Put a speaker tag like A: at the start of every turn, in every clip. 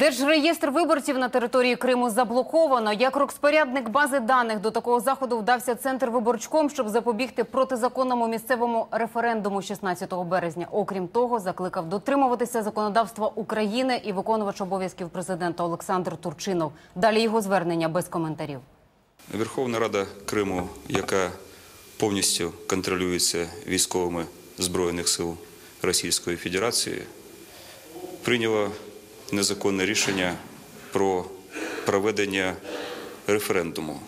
A: Держреєстр виборців на території Криму заблоковано. Як розпорядник бази даних до такого заходу вдався центр виборчком, щоб запобігти протизаконному місцевому референдуму 16 березня. Окрім того, закликав дотримуватися законодавства України і виконувач обов'язків президента Олександр Турчинов. Далі його звернення без коментарів.
B: Верховна Рада Криму, яка повністю контролюється військовими Збройних сил Російської Федерації, прийняла незаконне рішення про проведення референдуму.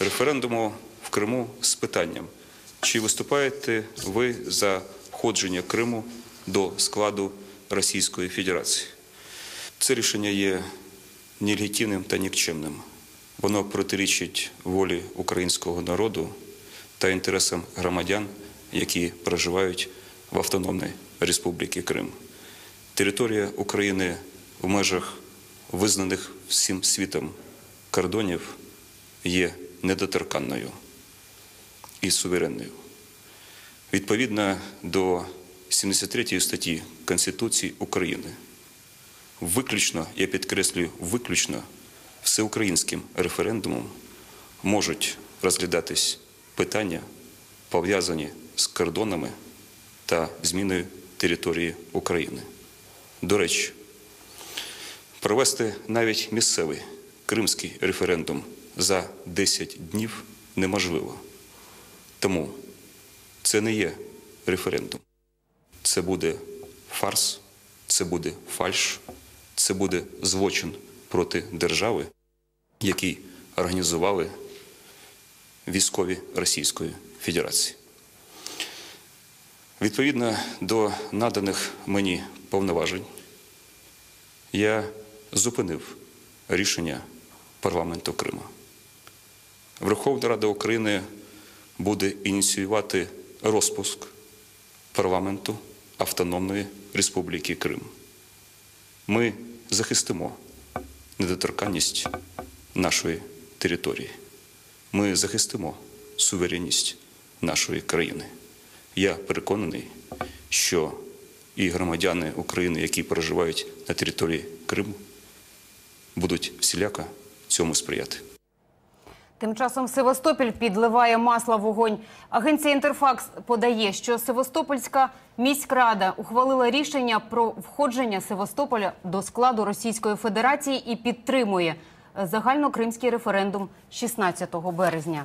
B: Референдуму в Криму з питанням, чи виступаєте ви за входження Криму до складу Російської Федерації. Це рішення є нелегітимним та нікчемним. Воно протирічить волі українського народу та інтересам громадян, які проживають в Автономній Республіці Крим. Територія України в межах визнаних всім світом кордонів є недоторканною і суверенною. Відповідно до 73 статті Конституції України, виключно, я підкреслюю, виключно всеукраїнським референдумом можуть розглядатись питання, пов'язані з кордонами та зміною території України. До речі, провести навіть місцевий кримський референдум за 10 днів неможливо. Тому це не є референдум. Це буде фарс, це буде фальш, це буде злочин проти держави, який організували військові Російської Федерації. Відповідно до наданих мені повноважень, я зупинив рішення парламенту Криму. Верховна Рада України буде ініціювати розпуск парламенту Автономної Республіки Крим. Ми захистимо недоторканність нашої території. Ми захистимо суверенність нашої країни. Я переконаний, що і громадяни України, які проживають на території Криму, будуть всіляко цьому сприяти.
A: Тим часом Севастополь підливає масло в вогонь. Агенція Інтерфакс подає, що Севастопольська міськрада ухвалила рішення про входження Севастополя до складу Російської Федерації і підтримує загальнокримський референдум 16 березня.